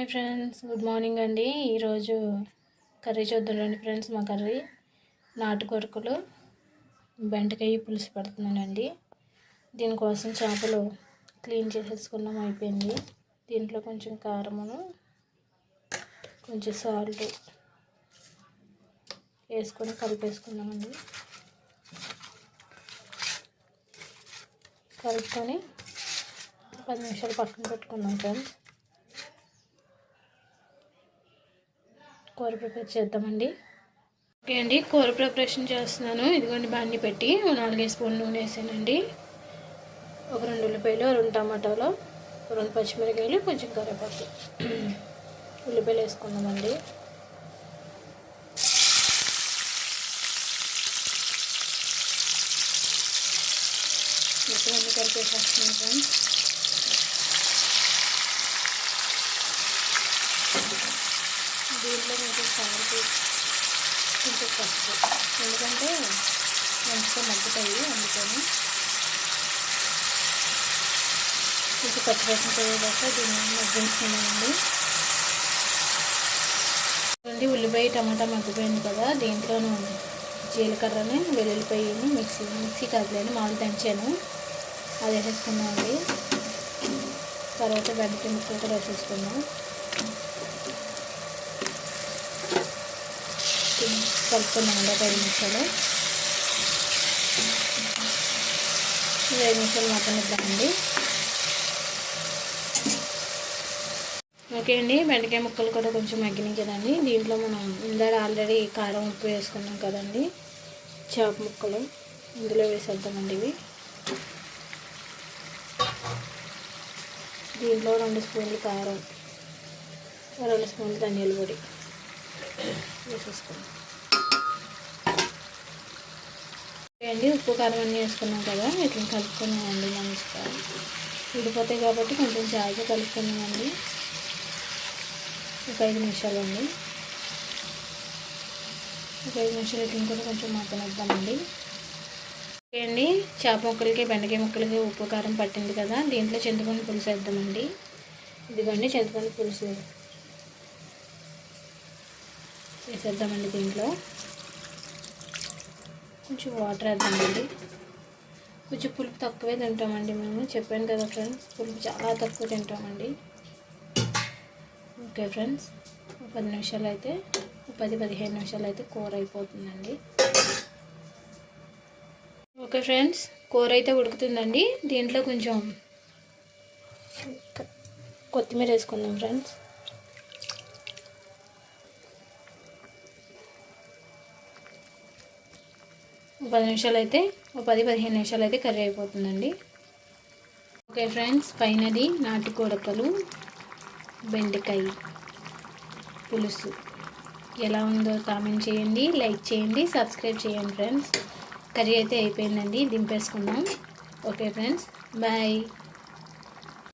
Hi friends good morning అండి. ఈరోజు curry చూద్దాం రండి ఫ్రెండ్స్ మా కర్రీ. నాటుకొరకులు బెండకాయ పులుసు పెడుతున్నానండి. దీనికోసం చేపలు క్లీన్ చేసేసుకున్నాం అయిపోయింది. దీంట్లో కొంచెం కారమును కొంచెం సాల్ట్ వేసుకొని కలిపేసుకున్నామండి కలుపుకొని పది నిమిషాలు పక్కన పెట్టుకున్నాం ఫ్రెండ్స్. కూర ప్రిపేర్ చేద్దామండి. ఓకే అండి కూర ప్రిపరేషన్ చేస్తున్నాను. ఇదిగోండి బాండి పెట్టి నాలుగైదు స్పూన్ నూనె వేసానండి. ఒక రెండు ఉల్లిపాయలు రెండు టమాటాలు రెండు పచ్చిమిరకాయలు కొంచెం కరివేపాకు. ఉల్లిపాయలు వేసుకుందామండి. మొత్తం అన్ని ఫ్రెండ్స్. దీంట్లో మీకు సాల్ట్ కొంచెం పసుపు. ఎందుకంటే మంచిగా మగ్గుతాయి అందుకని. కొంచెం పచ్చిపచ్చిన పోయేదాకా దీన్ని మగ్గించుకున్నామండి చూడండి ఉల్లిపాయ టమాటా మగ్గిపోయింది కదా దీంట్లోనూ జీలకర్రని వెల్లుల్లిపాయని మిక్సీ మిక్సీ కదలేని మామూలు దంచాను. అది వేసేసుకున్నామండి తర్వాత బెండకాయ ముక్కలు కూడా వేసేసుకున్నాం కలుపుకున్నామండి ఒక ఐదు నిమిషాలు. ఐదు నిమిషాలు మాత్రం ఇద్దామండి. ఓకే అండి బెండకాయ ముక్కలు కూడా కొంచెం మగ్గినాయి కదండి దీంట్లో మనం ఇందాక ఆల్రెడీ కారం ఉప్పు వేసుకున్నాం కదండి చేప ముక్కలు. ఇందులో వేసేద్దామండి ఇవి. దీంట్లో రెండు స్పూన్లు కారం రెండు స్పూన్లు ధనియాల పొడి. వేసేసుకున్నాం అండి ఉప్పు కారం అన్నీ వేసుకున్నాం కదా ఇట్లా కలుపుకున్నామండి మంచిగా. ఉడిపోతాయి కాబట్టి కొంచెం జాగ్రత్త కలుపుకున్నామండి ఒక ఐదు నిమిషాలు అండి ఒక ఐదు నిమిషాలు ఇట్లా కూడా కొంచెం మగ్గనిద్దామండి. ఓకే అండి చేప ముక్కలకి బెండకాయ ముక్కలకి ఉప్పు కారం పట్టింది కదా దీంట్లో చింతపండు పులుసు వేద్దామండి. ఇదిగోండి చింతపండు పులుసు. వేసేద్దామండి దీంట్లో. కొంచెం వాటర్ వేద్దామండి. కొంచెం పులుపు తక్కువే తింటామండి మేము. చెప్పాను కదా ఫ్రెండ్స్ పులుపు చాలా తక్కువ తింటామండి. ఓకే ఫ్రెండ్స్ పది నిమిషాలు అయితే పది పదిహేను నిమిషాలు అయితే కూర అయిపోతుందండి. ఓకే ఫ్రెండ్స్ కూర అయితే ఉడుకుతుందండి. దీంట్లో కొంచెం కొత్తిమీర వేసుకుందాం ఫ్రెండ్స్ పది నిమిషాలు అయితే ఒక పది పదిహేను నిమిషాలు అయితే కర్రీ అయిపోతుందండి. ఓకే ఫ్రెండ్స్ ఫైనలీ నాటుకోడకలు బెండకాయ పులుసు. ఎలా ఉందో కామెంట్ చేయండి లైక్ చేయండి సబ్స్క్రైబ్ చేయండి ఫ్రెండ్స్. కర్రీ అయితే అయిపోయిందండి దింపేసుకుందాం. Okay friends bye.